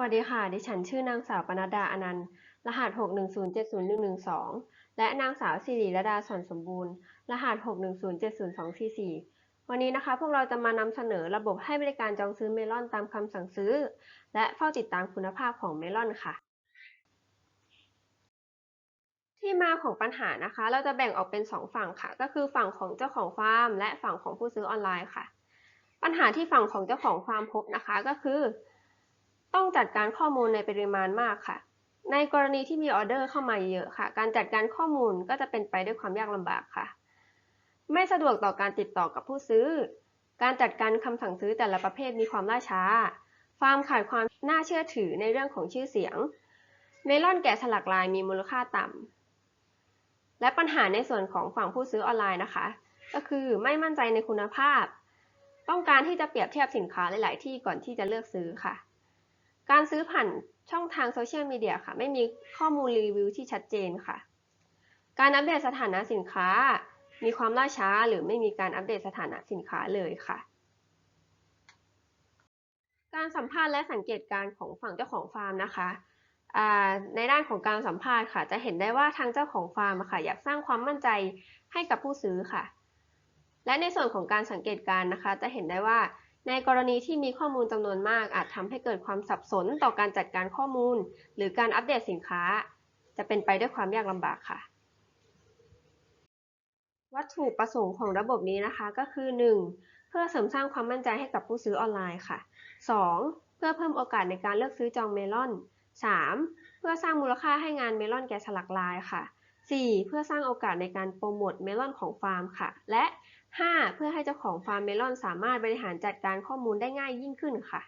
วัสดีค่ะ ดิฉันชื่อนางสาวปนัดดาอนันต์ รหัส 61070112และนางสาวสิริรดาสอนสมบูรณ์ รหัส 610702444 วันนี้นะคะ พวกเราจะมานำเสนอระบบให้บริการจองซื้อเมลอนตามคำสั่งซื้อ และเฝ้าติดตามคุณภาพของเมลอนค่ะ ที่มาของปัญหานะคะ เราจะแบ่งออกเป็น 2 ฝั่งค่ะ ก็คือฝั่งของเจ้าของฟาร์ม และฝั่งของผู้ซื้อออนไลน์ค่ะ ปัญหาที่ฝั่งของเจ้าของฟาร์มพบนะคะก็คือ ต้องจัดการข้อมูลในปริมาณมากค่ะ ในกรณีที่มีออเดอร์เข้ามาเยอะค่ะ การจัดการข้อมูลก็จะเป็นไปด้วยความยากลำบากค่ะ ไม่สะดวกต่อการติดต่อกับผู้ซื้อ การจัดการคำสั่งซื้อแต่ละประเภทมีความล่าช้า ฟาร์มขาดความน่าเชื่อถือในเรื่องของชื่อเสียง เมลอนแกะสลักลายมีมูลค่าต่ำ และปัญหาในส่วนของฝั่งผู้ซื้อออนไลน์นะคะ ก็คือไม่มั่นใจในคุณภาพ ต้องการที่จะเปรียบเทียบสินค้าหลาย ๆ ที่ก่อนที่จะเลือกซื้อค่ะ การซื้อผ่านช่องทางโซเชียลมีเดียค่ะ ไม่มีข้อมูลรีวิวที่ชัดเจนค่ะ การอัปเดตสถานะสินค้า มีความล่าช้าหรือไม่มีการอัปเดตสถานะสินค้าเลยค่ะ การสัมภาษณ์และสังเกตการของฝั่งเจ้าของฟาร์มนะคะในด้านของการสัมภาษณ์ค่ะ จะเห็นได้ว่าทางเจ้าของฟาร์มค่ะ อยากสร้างความมั่นใจให้กับผู้ซื้อค่ะ และในส่วนของการสังเกตการนะคะ จะเห็นได้ว่า ในกรณีที่มีข้อมูลจำนวนมาก อาจทำให้เกิดความสับสนต่อการจัดการข้อมูล หรือการอัปเดตสินค้า จะเป็นไปด้วยความยากลำบากค่ะ วัตถุประสงค์ของระบบนี้นะคะก็คือ 1. เพื่อเสริมสร้างความมั่นใจให้กับผู้ซื้อออนไลน์ค่ะ 2. เพื่อเพิ่มโอกาสในการเลือกซื้อจองเมลอน 3. เพื่อสร้างมูลค่าให้งานเมลอนแกะสลักลายค่ะ 4. เพื่อสร้างโอกาสในการโปรโมทเมลอนของฟาร์มค่ะ และ 5. เพื่อให้เจ้าของฟาร์มเมลอนสามารถบริหารจัดการข้อมูลได้ง่ายยิ่งขึ้นค่ะ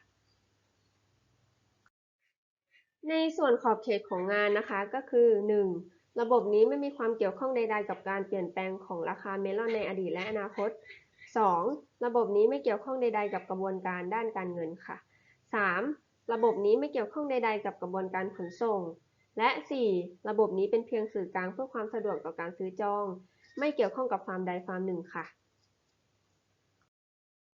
ในส่วนขอบเขตของงานนะคะก็คือ 1. ระบบนี้ไม่มีความเกี่ยวข้องใดๆกับการเปลี่ยนแปลงของราคาเมลอนในอดีตและอนาคต 2. ระบบนี้ไม่เกี่ยวข้องใด ๆ กับกระบวนการด้านการเงินค่ะ 3. ระบบนี้ไม่เกี่ยวข้องใด ๆ กับกระบวนการขนส่ง และ 4. ระบบนี้เป็นเพียงสื่อกลางเพื่อความสะดวกต่อการซื้อจอง ไม่เกี่ยวข้องกับฟาร์มใดฟาร์มหนึ่งค่ะ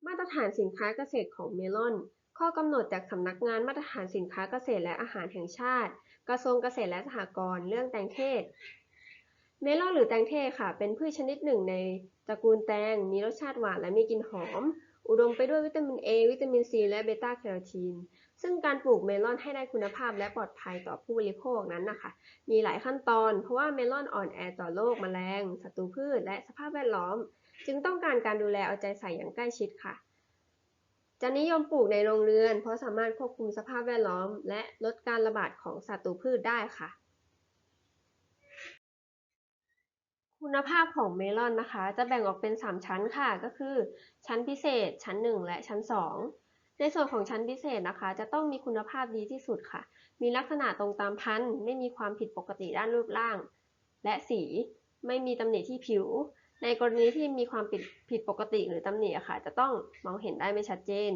มาตรฐานสินค้าเกษตรของเมลอน ข้อกำหนดจากสำนักงานมาตรฐานสินค้าเกษตรและอาหารแห่งชาติ กระทรวงเกษตรและสหกรณ์เรื่องแตงเทศ เมลอนหรือแตงเทศค่ะ เป็นพืชชนิดหนึ่งในตระกูลแตง มีรสชาติหวานและมีกลิ่นหอม อุดมไปด้วยวิตามิน A วิตามิน C และเบต้าแคโรทีน ซึ่งการปลูกเมลอนให้ได้คุณภาพและปลอดภัยต่อผู้บริโภคนั้นนะคะ มีหลายขั้นตอน เพราะว่าเมลอนอ่อนแอต่อโรคแมลง ศัตรูพืช และสภาพแวดล้อม จึงต้องการการดูแลเอาใจใส่อย่างใกล้ชิดค่ะ จะนิยมปลูกในโรงเรือน เพราะสามารถควบคุมสภาพแวดล้อม และลดการระบาดของศัตรูพืชได้ค่ะ คุณภาพของเมลอนนะคะ จะแบ่งออกเป็น 3 ชั้นค่ะ ก็คือ ชั้นพิเศษ ชั้น 1 และชั้น 2 ในส่วนของชั้นพิเศษนะคะ จะต้องมีคุณภาพดีที่สุดค่ะ มีลักษณะตรงตามพันธุ์ ไม่มีความผิดปกติด้านรูปร่าง และสี ไม่มีตำหนิที่ผิว ในกรณีที่มีความผิดผิดปกติหรือตำหนิค่ะ จะต้องมองเห็นได้ไม่ชัดเจน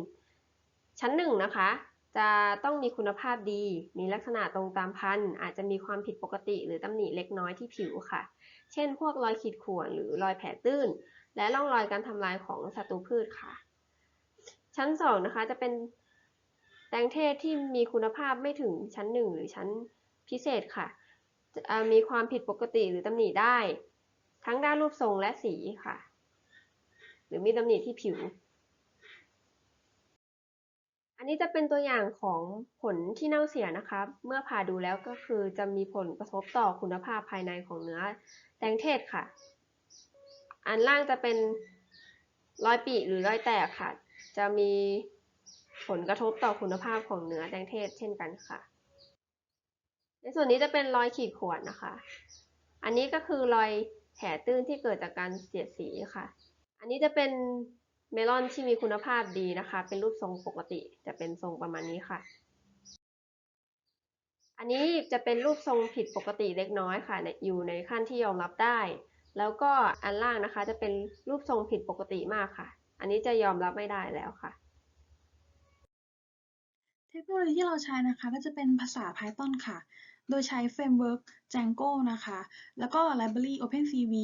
ชั้น1นะคะ จะต้องมีคุณภาพดี มีลักษณะตรงตามพันธุ์อาจจะมีความผิดปกติ หรือตำหนิเล็กน้อยที่ผิวค่ะ เช่น พวกรอยขีดข่วนหรือรอยแผลตื้น และร่องรอยการทำลายของศัตรูพืชค่ะ ชั้น2นะคะจะเป็นแตงเทศที่มีคุณภาพไม่ถึงชั้น1หรือชั้นพิเศษค่ะะมีความผิดปกติหรือตำหนิได้ ทั้งด้านรูปทรงและสีค่ะ หรือมีตำหนิที่ผิว อันนี้จะเป็นตัวอย่างของผลที่เน่าเสียนะคะเมื่อผ่าดูแล้วก็คือจะมีผลกระทบต่อคุณภาพภายในของเนื้อแตงเทศค่ะ อันล่างจะเป็นรอยปีหรือรอยแตกค่ะ จะมีผลกระทบต่อคุณภาพของเนื้อแตงเทศเช่นกันค่ะ ในส่วนนี้จะเป็นรอยขีดข่วนนะคะ อันนี้ก็คือรอย ผลตื้นที่เกิดจากการเสียดสีค่ะ อันนี้จะเป็นเมลอนที่มีคุณภาพดีนะคะ เป็นรูปทรงปกติจะเป็นทรงประมาณนี้ค่ะ อันนี้จะเป็นรูปทรงผิดปกติเล็กน้อยค่ะ อยู่ในขั้นที่ยอมรับได้ แล้วก็อันล่างนะคะ จะเป็นรูปทรงผิดปกติมากค่ะ อันนี้จะยอมรับไม่ได้แล้วค่ะ เทคโนโลยีที่เราใช้นะคะ ก็จะเป็นภาษา Python ค่ะ โดยใช้เฟรมเวิร์ก Django นะคะ แล้วก็ Library OpenCV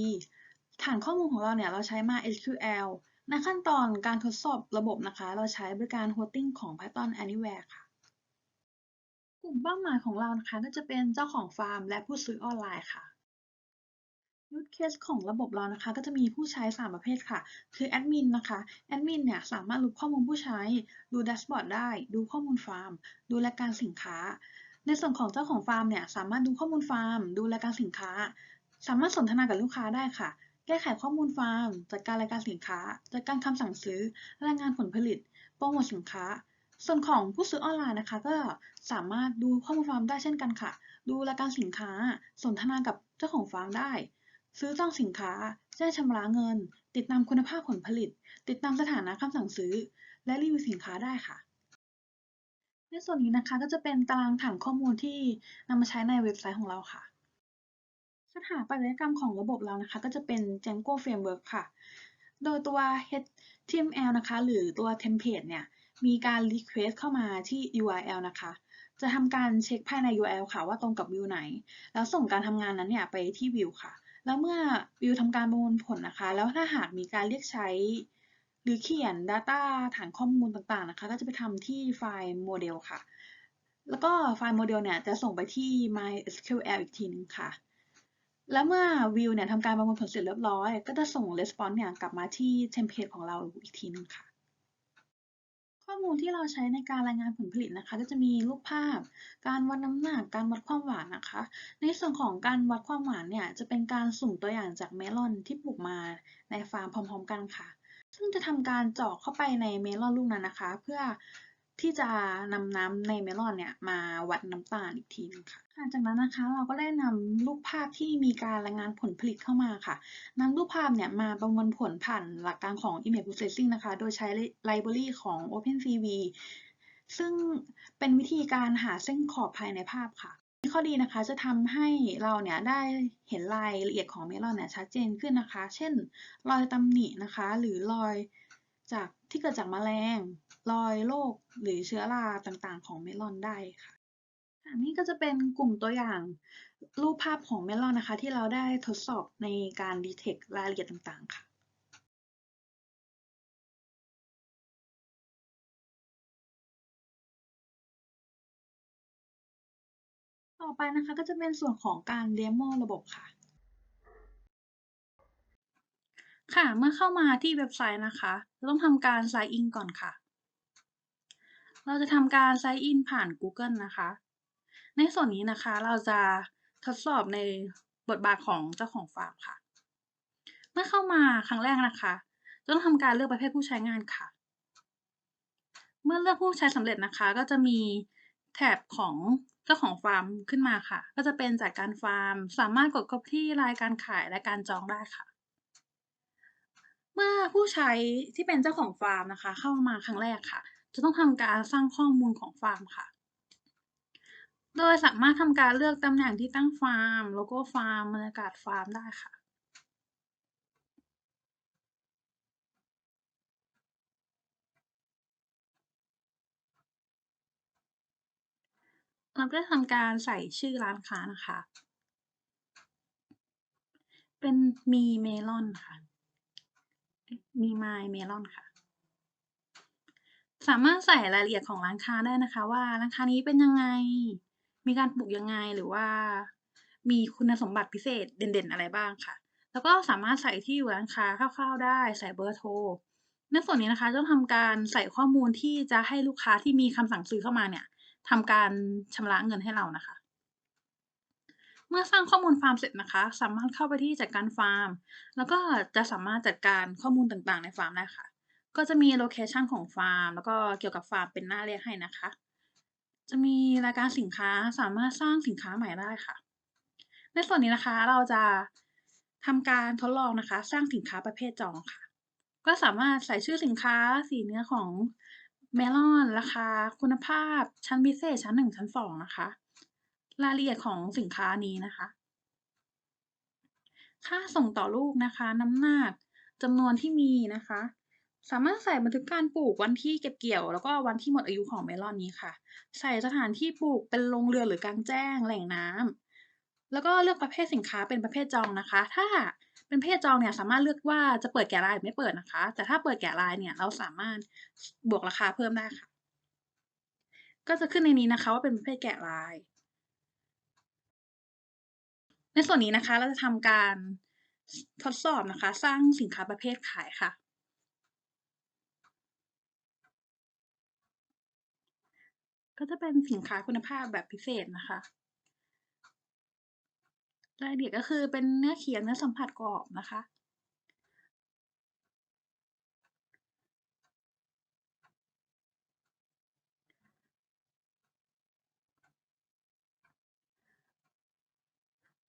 ฐานข้อมูลของเราเนี่ยเราใช้มา SQL ในขั้นตอนการทดสอบระบบนะคะ เราใช้บริการ hosting ของ Python Anywhere ค่ะ กลุ่มเป้าหมายของเรานะคะก็จะเป็นเจ้าของฟาร์ม และผู้ซื้อออนไลน์ค่ะ Use case ของระบบเรานะคะก็จะมีผู้ใช้ 3 ประเภทค่ะ คือแอดมินนะคะแอดมินเนี่ยสามารถรู้ข้อมูลผู้ใช้ ดูแดชบอร์ดได้ ดูข้อมูลฟาร์ม ดูรายการสินค้า ในส่วนของเจ้าของฟาร์มเนี่ยสามารถดูข้อมูลฟาร์ม ดูรายการสินค้า สามารถสนทนากับลูกค้าได้ค่ะ แก้ไขข้อมูลฟาร์ม จัดการรายการสินค้า จัดการคำสั่งซื้อ รายงานผลผลิต โปรโมทสินค้า ส่วนของผู้ซื้อออนไลน์นะคะ ก็สามารถดูข้อมูลฟาร์มได้เช่นกันค่ะ ดูรายการสินค้า สนทนากับเจ้าของฟาร์มได้ ซื้อจองสินค้า แจ้งชำระเงิน ติดตามคุณภาพผลผลิต ติดตามสถานะคำสั่งซื้อ และรีวิวสินค้าได้ค่ะ ในส่วนนี้นะคะก็จะเป็นตารางฐานข้อมูลที่นำมาใช้ในเว็บไซต์ของเราค่ะ สถาปัตยกรรมของระบบเรานะคะ ก็จะเป็น Django Framework ค่ะ โดยตัว HTML นะคะ หรือตัว template เนี่ย มีการ request เข้ามาที่ URL นะคะ จะทำการเช็คภายใน URL ค่ะว่าตรงกับวิวไหน แล้วส่งการทำงานนั้นเนี่ยไปที่วิวค่ะ แล้วเมื่อวิวทำการประมวลผลนะคะ แล้วถ้าหากมีการเรียกใช้ รือเขียน Data ฐานข้อมูลต่างๆนะคะ ก็จะไปทำที่ไฟล์โมเดลค่ะ แล้วก็ไฟล์โมเดลเนี่ยจะส่งไปที่ MySQL อีกทีนึงค่ะ แล้วเมื่อวิวเนี่ยทำการประมวลผลเสร็จเรียบร้อย ก็จะส่ง response เนี่ยกลับมาที่เทมเพลตของเราอีกทีนึงค่ะ ข้อมูลที่เราใช้ในการรายงานผลผลิตนะคะ ก็จะมีรูปภาพ การวัดน้ำหนัก การวัดความหวานนะคะ ในส่วนของการวัดความหวานเนี่ยจะเป็นการสุ่มตัวอย่างจากเมลอนที่ปลูกมาในฟาร์มพร้อม ๆ กันค่ะ ซึ่งจะทำการเจาะเข้าไปในเมลอนลูกนั้นนะคะ เพื่อที่จะนำน้ำในเมลอนเนี่ยมาวัดน้ำตาลอีกทีนึงค่ะหลังจากนั้นนะคะเราก็ได้นำรูปภาพที่มีการรายงานผลผลิตเข้ามาค่ะนำรูปภาพเนี่ยมาประมวลผลผ่านหลักการของ Image Processing นะคะ โดยใช้ Library ของ OpenCV ซึ่งเป็นวิธีการหาเส้นขอบภายในภาพค่ะ ข้อดีนะคะจะทำให้เราเนี่ยได้เห็นรายละเอียดของเมลอนเนี่ยชัดเจนขึ้นนะคะ เช่น รอยตำหนินะคะ หรือรอยจากที่เกิดจากแมลง รอยโรคหรือเชื้อราต่างๆ ของเมลอนได้ค่ะอันนี้ก็จะเป็นกลุ่มตัวอย่างรูปภาพของเมลอนนะคะ ที่เราได้ทดสอบในการ detect รายละเอียดต่างๆค่ะ ต่อไปนะคะก็จะเป็นส่วนของการเดโมระบบค่ะ ค่ะ เมื่อเข้ามาที่เว็บไซต์นะคะเราต้องทำการ sign in ก่อนค่ะ เราจะทำการ sign in ผ่าน Google นะคะ ในส่วนนี้นะคะเราจะทดสอบในบทบาทของเจ้าของฟาร์มค่ะ เมื่อเข้ามาครั้งแรกนะคะ ต้องทำการเลือกประเภทผู้ใช้งานค่ะ เมื่อเลือกผู้ใช้สำเร็จนะคะ ก็จะมีแถบของ เจ้าของฟาร์มขึ้นมาค่ะ ก็จะเป็นจัดการฟาร์ม สามารถกดเข้าที่รายการขายและการจองได้ค่ะ เมื่อผู้ใช้ที่เป็นเจ้าของฟาร์มนะคะ เข้ามาครั้งแรกค่ะ จะต้องทำการสร้างข้อมูลของฟาร์มค่ะ โดยสามารถทำการเลือกตำแหน่งที่ตั้งฟาร์ม โลโก้ฟาร์มบรรยากาศฟาร์มได้ค่ะ เราก็ทำการใส่ชื่อร้านค้านะคะ เป็นมีเมลอนค่ะ มีไมเมลอนค่ะ สามารถใส่รายละเอียดของร้านค้าได้นะคะ ว่าร้านค้านี้เป็นยังไง มีการปลูกยังไงหรือว่า มีคุณสมบัติพิเศษเด่นๆอะไรบ้างค่ะ แล้วก็สามารถใส่ที่อยู่ร้านค้าคร่าวๆได้ ใส่เบอร์โทรในส่วนนี้นะคะต้องทำการใส่ข้อมูลที่จะให้ลูกค้าที่มีคำสั่งซื้อเข้ามาเนี่ย ทำการชำระเงินให้เรานะคะ เมื่อสร้างข้อมูลฟาร์มเสร็จนะคะ สามารถเข้าไปที่จัดการฟาร์ม แล้วก็จะสามารถจัดการข้อมูลต่างๆในฟาร์มได้ค่ะ ก็จะมีโลเคชันของฟาร์ม แล้วก็เกี่ยวกับฟาร์มเป็นหน้าเรียกให้นะคะ จะมีรายการสินค้าสามารถสร้างสินค้าใหม่ได้ค่ะ ในส่วนนี้นะคะเราจะทำการทดลองนะคะ สร้างสินค้าประเภทจองค่ะ ก็สามารถใส่ชื่อสินค้าสีเนื้อของ เมลอน ราคา คุณภาพ ชั้นพิเศษ ชั้น1ชั้น2นะคะ รายละเอียดของสินค้านี้นะคะ ค่าส่งต่อลูกนะคะ น้ำหนักจำนวนที่มีนะคะ สามารถใส่บันทึกการปลูกวันที่เก็บเกี่ยว แล้วก็วันที่หมดอายุของเมลอนนี้ค่ะ ใส่สถานที่ปลูกเป็นโรงเรือนหรือกลางแจ้ง แหล่งน้ำแล้วก็เลือกประเภทสินค้าเป็นประเภทจองนะคะ ถ้า เป็นเภทจองเนี่ยสามารถเลือกว่าจะเปิดแกะรายหรือไม่เปิดนะคะ แต่ถ้าเปิดแกะรายเนี่ยเราสามารถบวกราคาเพิ่มได้ค่ะ ก็จะขึ้นในนี้นะคะว่าเป็นประเภทแกะลาย ในส่วนนี้นะคะเราจะทำการทดสอบนะคะ สร้างสินค้าประเภทขายค่ะก็จะเป็นสินค้าคุณภาพแบบพิเศษนะคะ รายละเอียดก็คือเป็นเนื้อเขียงเนื้อสัมผัสกรอบนะคะ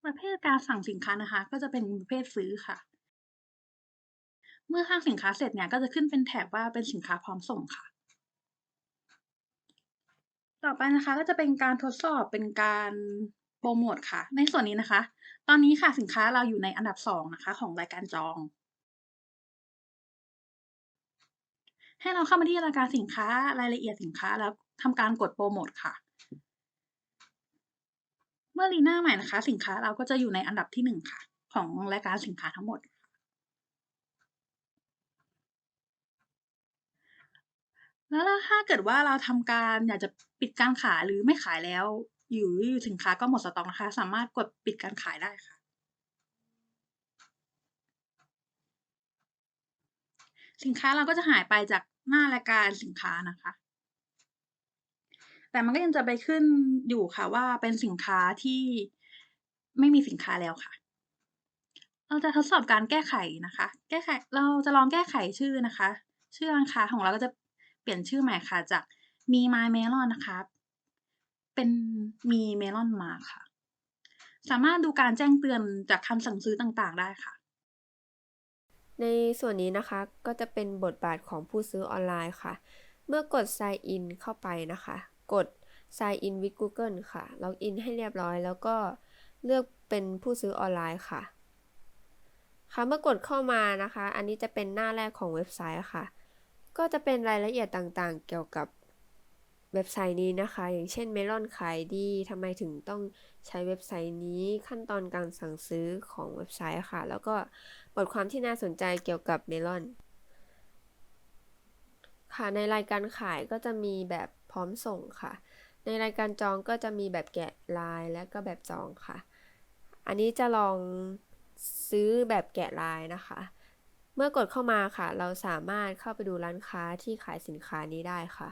ประเภทการสั่งสินค้านะคะ ก็จะเป็นประเภทซื้อค่ะ เมื่อสร้างสินค้าเสร็จเนี่ยก็จะขึ้นเป็นแถบว่าเป็นสินค้าพร้อมส่งค่ะต่อไปนะคะก็จะเป็นการทดสอบเป็นการโปรโมทค่ะ ในส่วนนี้นะคะ ตอนนี้ค่ะสินค้าเราอยู่ในอันดับสองนะคะ ของรายการจอง ให้เราเข้ามาที่รายการสินค้ารายละเอียดสินค้าแล้วทำการกดโปรโมทค่ะ เมื่อรีหน้าใหม่นะคะ สินค้าเราก็จะอยู่ในอันดับที่หนึ่งค่ะ ของรายการสินค้าทั้งหมดแล้วถ้าเกิดว่าเราทำการอยากจะปิดการขายหรือไม่ขายแล้ว อยู่สินค้าก็หมดสต็อกนะคะ สามารถกดปิดการขายได้ค่ะ สินค้าเราก็จะหายไปจากหน้ารายการสินค้านะคะ แต่มันก็ยังจะไปขึ้นอยู่ค่ะว่าเป็นสินค้าที่ไม่มีสินค้าแล้วค่ะ เราจะทดสอบการแก้ไขนะคะ แก้ไข เราจะลองแก้ไขชื่อนะคะ ชื่อร้านค้าของเราก็จะเปลี่ยนชื่อใหม่ค่ะจากมีไมเมลอนนะคะ เป็นมีเมลอนมาค่ะ สามารถดูการแจ้งเตือนจากคำสั่งซื้อต่างๆ ได้ค่ะ ในส่วนนี้นะคะก็จะเป็นบทบาทของผู้ซื้อออนไลน์ค่ะ เมื่อกด sign in เข้าไปนะคะ กด sign in with Google ค่ะ ล็อกอินให้เรียบร้อย แล้วก็เลือกเป็นผู้ซื้อออนไลน์ค่ะ ค่ะ เมื่อกดเข้ามานะคะ อันนี้จะเป็นหน้าแรกของเว็บไซต์ค่ะ ก็จะเป็นรายละเอียดต่างๆ เกี่ยวกับ เว็บไซต์นี้นะคะ อย่างเช่นเมลอนขายดีทำไมถึงต้องใช้เว็บไซต์นี้ขั้นตอนการสั่งซื้อของเว็บไซต์ค่ะ แล้วก็บทความที่น่าสนใจเกี่ยวกับเมลอน ค่ะในรายการขายก็จะมีแบบพร้อมส่งค่ะ ในรายการจองก็จะมีแบบแกะลายและก็แบบจองค่ะ อันนี้จะลองซื้อแบบแกะลายนะคะ เมื่อกดเข้ามาค่ะ เราสามารถเข้าไปดูร้านค้าที่ขายสินค้านี้ได้ค่ะ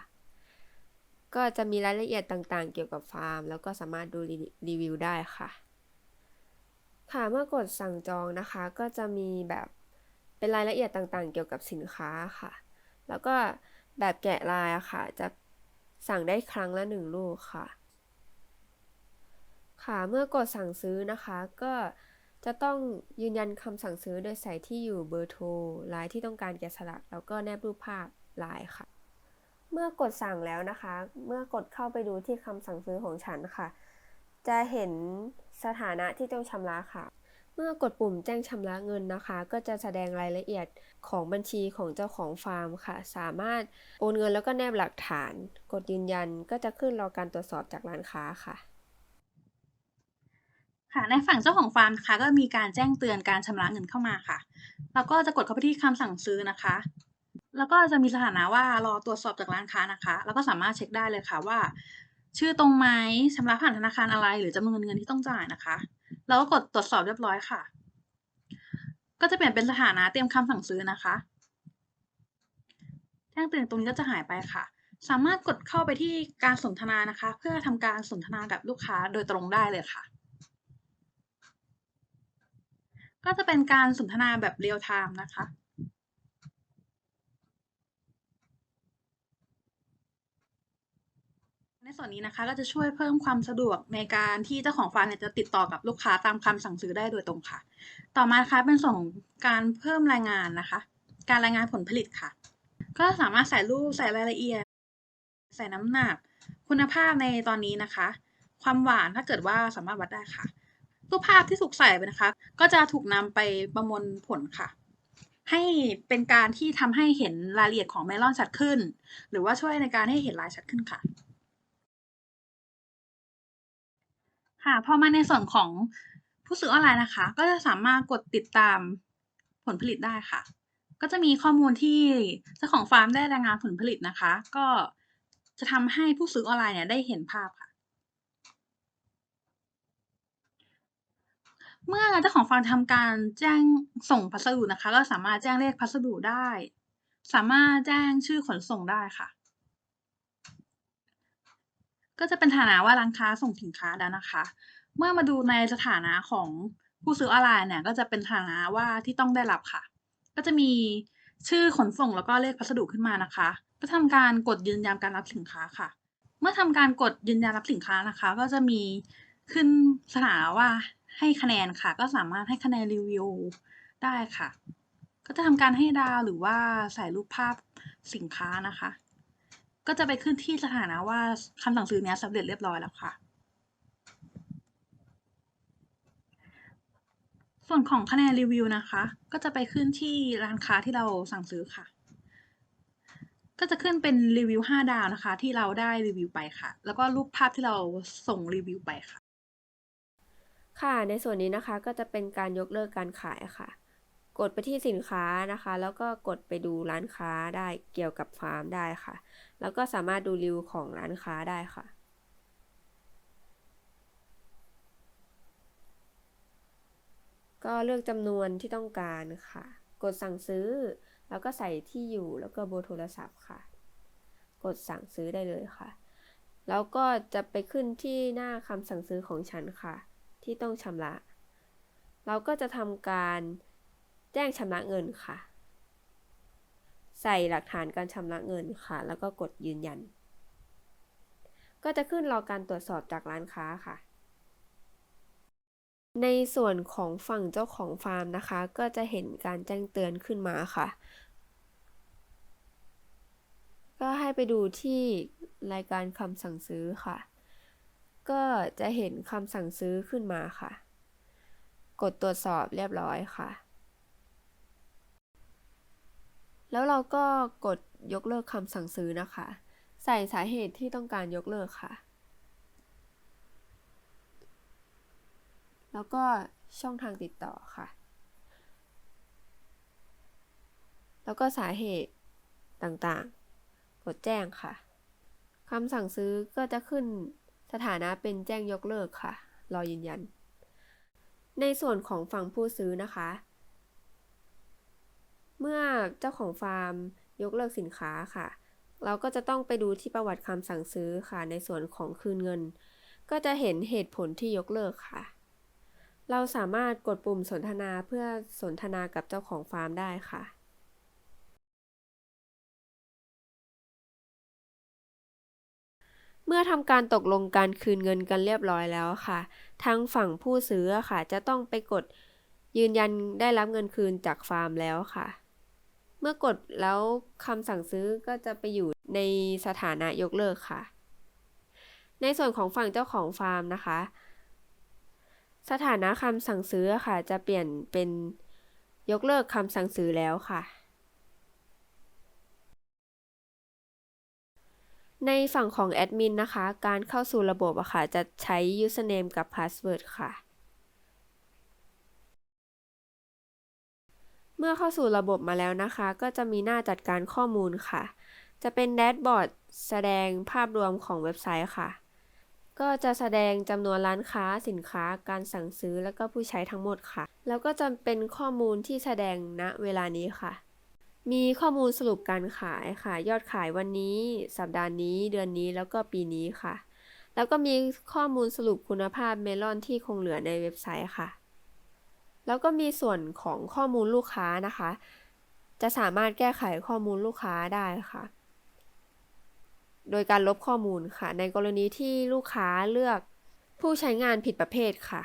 ก็จะมีรายละเอียดต่างๆ เกี่ยวกับฟาร์ม แล้วก็สามารถดูรีวิวได้ค่ะ ค่ะเมื่อกดสั่งจองนะคะ ก็จะมีแบบเป็นรายละเอียดต่างๆ เกี่ยวกับสินค้าค่ะ แล้วก็แบบแกะลายอะค่ะ จะสั่งได้ครั้งละหนึ่งลูกค่ะ ค่ะเมื่อกดสั่งซื้อนะคะ ก็จะต้องยืนยันคำสั่งซื้อโดยใส่ที่อยู่เบอร์โทรลายที่ต้องการแกะสลัก แล้วก็แนบรูปภาพลายค่ะ เมื่อกดสั่งแล้วนะคะ เมื่อกดเข้าไปดูที่คำสั่งซื้อของฉันค่ะ จะเห็นสถานะที่ต้องชำระค่ะ เมื่อกดปุ่มแจ้งชำระเงินนะคะ ก็จะแสดงรายละเอียดของบัญชีของเจ้าของฟาร์มค่ะ สามารถโอนเงินแล้วก็แนบหลักฐาน กดยืนยันก็จะขึ้นรอการตรวจสอบจากร้านค้าค่ะค่ะในฝั่งเจ้าของฟาร์มนะคะก็มีการแจ้งเตือนการชำระเงินเข้ามาค่ะ แล้วก็จะกดเข้าไปที่คำสั่งซื้อนะคะ แล้วก็จะมีสถานะว่ารอตรวจสอบจากร้านค้านะคะ แล้วก็สามารถเช็คได้เลยค่ะว่า ชื่อตรงไหมชำระผ่านธนาคารอะไร หรือจำนวนเงินที่ต้องจ่ายนะคะแล้วก็กดตรวจสอบเรียบร้อยค่ะ ก็จะเปลี่ยนเป็นสถานะเตรียมคำสั่งซื้อนะคะแจ้งเตือนตรงนี้ก็จะหายไปค่ะ สามารถกดเข้าไปที่การสนทนานะคะ เพื่อทำการสนทนากับลูกค้าโดยตรงได้เลยค่ะก็จะเป็นการสนทนาแบบเรียลไทม์นะคะ ใน ส่วนนี้นะคะก็จะช่วยเพิ่มความสะดวกในการที่เจ้าของฟาร์มเนี่ยจะติดต่อกับลูกค้าตามคำสั่งซื้อได้โดยตรงค่ะ ต่อมานะคะเป็นส่วนของการเพิ่มรายงานนะคะ การรายงานผลผลิตค่ะ ก็สามารถใส่รูปใส่รายละเอียด ใส่น้ำหนัก คุณภาพในตอนนี้นะคะ ความหวานถ้าเกิดว่าสามารถวัดได้ค่ะรูปภาพที่ถูกใส่ไปนะคะ ก็จะถูกนำไปประมวลผลค่ะ ให้เป็นการที่ทำให้เห็นรายละเอียดของเมลอนชัดขึ้น หรือว่าช่วยในการให้เห็นลายชัดขึ้นค่ะ ค่ะพอมาในส่วนของผู้ซื้อออนไลน์นะคะ ก็จะสามารถกดติดตามผลผลิตได้ค่ะ ก็จะมีข้อมูลที่เจ้าของฟาร์มได้รายงานผลผลิตนะคะ ก็จะทำให้ผู้ซื้อออนไลน์เนี่ยได้เห็นภาพค่ะ เมื่อเจ้าของฟาร์มทำการแจ้งส่งพัสดุนะคะ ก็สามารถแจ้งเลขพัสดุได้ สามารถแจ้งชื่อขนส่งได้ค่ะ ก็จะเป็นฐานะว่าร้านค้าส่งสินค้าแล้วนะคะ เมื่อมาดูในสถานะของผู้ซื้อออนไลน์เนี่ยก็จะเป็นฐานะว่าที่ต้องได้รับค่ะ ก็จะมีชื่อขนส่งแล้วก็เลขพัสดุขึ้นมานะคะ ก็ทำการกดยืนยันการรับสินค้าค่ะ เมื่อทำการกดยืนยันรับสินค้านะคะ ก็จะมีขึ้นสถานะว่าให้คะแนนค่ะ ก็สามารถให้คะแนนรีวิวได้ค่ะ ก็จะทำการให้ดาวหรือว่าใส่รูปภาพสินค้านะคะ ก็จะไปขึ้นที่สถานะว่าคำสั่งซื้อเนี้ยสำเร็จเรียบร้อยแล้วค่ะ ส่วนของคะแนนรีวิวนะคะ ก็จะไปขึ้นที่ร้านค้าที่เราสั่งซื้อค่ะ ก็จะขึ้นเป็นรีวิว 5 ดาวนะคะ ที่เราได้รีวิวไปค่ะ แล้วก็รูปภาพที่เราส่งรีวิวไปค่ะ ค่ะ ในส่วนนี้นะคะก็จะเป็นการยกเลิกการขายค่ะ กดไปที่สินค้านะคะ แล้วก็กดไปดูร้านค้าได้เกี่ยวกับฟาร์มได้ค่ะ แล้วก็สามารถดูรีวิวของร้านค้าได้ค่ะก็เลือกจำนวนที่ต้องการค่ะ กดสั่งซื้อ แล้วก็ใส่ที่อยู่แล้วก็เบอร์โทรศัพท์ค่ะ กดสั่งซื้อได้เลยค่ะ แล้วก็จะไปขึ้นที่หน้าคำสั่งซื้อของฉันค่ะ ที่ต้องชำระ เราก็จะทำการ จ้งชำระเงินค่ะ ใส่หลักฐานการชำระเงินค่ะ แล้วก็กดยืนยัน ก็จะขึ้นรอการตรวจสอบจากร้านค้าค่ะ ในส่วนของฝั่งเจ้าของฟาร์มนะคะ ก็จะเห็นการแจ้งเตือนขึ้นมาค่ะ ก็ให้ไปดูที่รายการคำสั่งซื้อค่ะ ก็จะเห็นคำสั่งซื้อขึ้นมาค่ะ กดตรวจสอบเรียบร้อยค่ะ แล้วเราก็กดยกเลิกคำสั่งซื้อนะคะ ใส่สาเหตุที่ต้องการยกเลิกค่ะ แล้วก็ช่องทางติดต่อค่ะ แล้วก็สาเหตุต่างๆ กดแจ้งค่ะคำสั่งซื้อก็จะขึ้นสถานะเป็นแจ้งยกเลิกค่ะ รอยืนยัน ในส่วนของฝั่งผู้ซื้อนะคะ เมื่อเจ้าของฟาร์มยกเลิกสินค้าค่ะ เราก็จะต้องไปดูที่ประวัติคำสั่งซื้อค่ะ ในส่วนของคืนเงิน ก็จะเห็นเหตุผลที่ยกเลิกค่ะ เราสามารถกดปุ่มสนทนาเพื่อสนทนากับเจ้าของฟาร์มได้ค่ะเมื่อทำการตกลงการคืนเงินกันเรียบร้อยแล้วค่ะ ทางฝั่งผู้ซื้อค่ะ จะต้องไปกดยืนยันได้รับเงินคืนจากฟาร์มแล้วค่ะ เมื่อกดแล้วคำสั่งซื้อก็จะไปอยู่ในสถานะยกเลิกค่ะ ในส่วนของฝั่งเจ้าของฟาร์มนะคะ สถานะคำสั่งซื้อค่ะ จะเปลี่ยนเป็นยกเลิกคำสั่งซื้อแล้วค่ะ ในฝั่งของแอดมินนะคะ การเข้าสู่ระบบอะค่ะ จะใช้ username กับ password ค่ะ เมื่อเข้าสู่ระบบมาแล้วนะคะ ก็จะมีหน้าจัดการข้อมูลค่ะ จะเป็นแดชบอร์ดแสดงภาพรวมของเว็บไซต์ค่ะ ก็จะแสดงจำนวนร้านค้าสินค้าการสั่งซื้อแล้วก็ผู้ใช้ทั้งหมดค่ะ แล้วก็จะเป็นข้อมูลที่แสดงณเวลานี้ค่ะ มีข้อมูลสรุปการขายค่ะ ยอดขายวันนี้ สัปดาห์นี้ เดือนนี้แล้วก็ปีนี้ค่ะ แล้วก็มีข้อมูลสรุปคุณภาพเมลอนที่คงเหลือในเว็บไซต์ค่ะ แล้วก็มีส่วนของข้อมูลลูกค้านะคะ จะสามารถแก้ไขข้อมูลลูกค้าได้ค่ะ โดยการลบข้อมูลค่ะ ในกรณีที่ลูกค้าเลือกผู้ใช้งานผิดประเภทค่ะ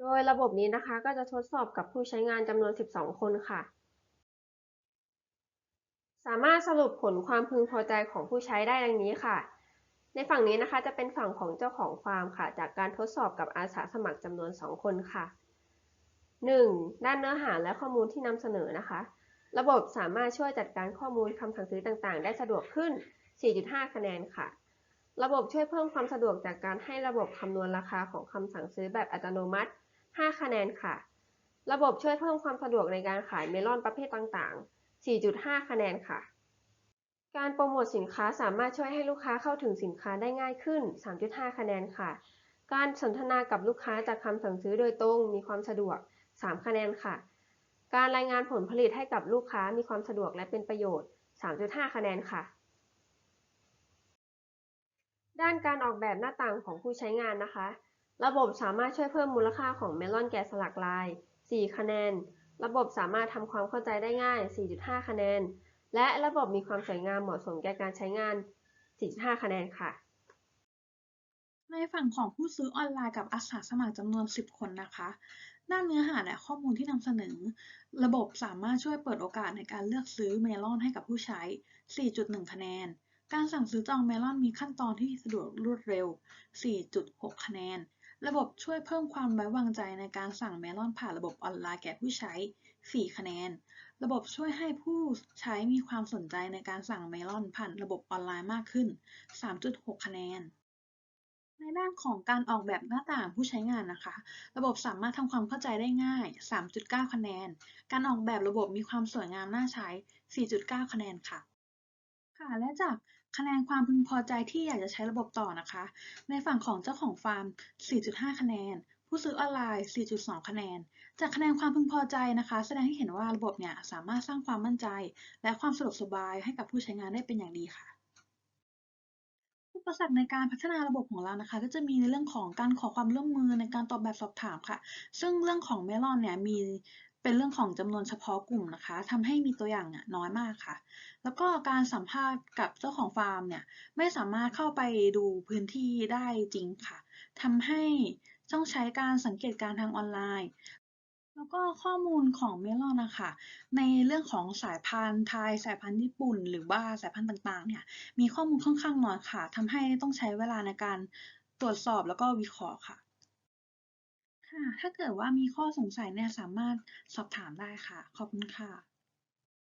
โดยระบบนี้นะคะก็จะทดสอบกับผู้ใช้งานจำนวน 12 คนค่ะ สามารถสรุปผลความพึงพอใจของผู้ใช้ได้ดังนี้ค่ะ ในฝั่งนี้นะคะจะเป็นฝั่งของเจ้าของฟาร์มค่ะ จากการทดสอบกับอาสาสมัครจำนวน 2 คนค่ะ 1. ด้านเนื้อหาและข้อมูลที่นำเสนอนะคะ ระบบสามารถช่วยจัดการข้อมูลคำสั่งซื้อต่างๆ ได้สะดวกขึ้น 4.5 คะแนนค่ะ ระบบช่วยเพิ่มความสะดวกจากการให้ระบบคำนวณราคาของคำสั่งซื้อแบบอัตโนมัติ 5 คะแนนค่ะ ระบบช่วยเพิ่มความสะดวกในการขายเมลอนประเภทต่างๆ 4.5 คะแนนค่ะ การโปรโมทสินค้าสามารถช่วยให้ลูกค้าเข้าถึงสินค้าได้ง่ายขึ้น 3.5 คะแนนค่ะ การสนทนากับลูกค้าจากคำสั่งซื้อโดยตรงมีความสะดวก 3 คะแนนค่ะ การรายงานผลผลิตให้กับลูกค้ามีความสะดวกและเป็นประโยชน์ 3.5 คะแนนค่ะ ด้านการออกแบบหน้าต่างของผู้ใช้งานนะคะ ระบบสามารถช่วยเพิ่มมูลค่าของเมลอนแกะสลักลาย 4 คะแนน ระบบสามารถทำความเข้าใจได้ง่าย 4.5 คะแนน และระบบมีความสวยงามเหมาะสมแก่การใช้งาน 4.5 คะแนนค่ะ ในฝั่งของผู้ซื้อออนไลน์กับอาสาสมัครจำนวน 10 คนนะคะด้านเนื้อหาและข้อมูลที่นำเสนอ ระบบสามารถช่วยเปิดโอกาสในการเลือกซื้อเมลอนให้กับผู้ใช้ 4.1 คะแนน การสั่งซื้อจองเมลอนมีขั้นตอนที่สะดวกรวดเร็ว 4.6 คะแนน ระบบช่วยเพิ่มความไว้วางใจในการสั่งเมลอนผ่านระบบออนไลน์แก่ผู้ใช้ 4 คะแนน ระบบช่วยให้ผู้ใช้มีความสนใจในการสั่งเมลอนผ่านระบบออนไลน์มากขึ้น 3.6 คะแนน ในด้านของการออกแบบหน้าต่างผู้ใช้งานนะคะ ระบบสามารถทำความเข้าใจได้ง่าย 3.9 คะแนน การออกแบบระบบมีความสวยงามน่าใช้ 4.9 คะแนนค่ะ ค่ะ และจากคะแนนความพึงพอใจที่อยากจะใช้ระบบต่อนะคะ ในฝั่งของเจ้าของฟาร์ม 4.5 คะแนน ผู้ซื้อออนไลน์ 4.2 คะแนน จากคะแนนความพึงพอใจนะคะ แสดงให้เห็นว่าระบบเนี่ยสามารถสร้างความมั่นใจ และความสะดวกสบายให้กับผู้ใช้งานได้เป็นอย่างดีค่ะอุปสรรคในการพัฒนาระบบของเรานะคะ ก็จะมีในเรื่องของการขอความร่วมมือในการตอบแบบสอบถามค่ะ ซึ่งเรื่องของเมลอนเนี่ยมีเป็นเรื่องของจำนวนเฉพาะกลุ่มนะคะทำให้มีตัวอย่างน้อยมากค่ะ แล้วก็การสัมภาษณ์กับเจ้าของฟาร์มเนี่ยไม่สามารถเข้าไปดูพื้นที่ได้จริงค่ะทำให้ ต้องใช้การสังเกตการทางออนไลน์ แล้วก็ข้อมูลของเมลอนนะคะในเรื่องของสายพันธุ์ไทย สายพันธุ์ญี่ปุ่น หรือว่าสายพันธุ์ต่างๆเนี่ยมีข้อมูลค่อนข้างน้อยค่ะทำให้ต้องใช้เวลาในการตรวจสอบแล้วก็วิเคราะห์ค่ะถ้าเกิดว่ามีข้อสงสัยเนี่ยสามารถสอบถามได้ค่ะ ขอบคุณค่ะ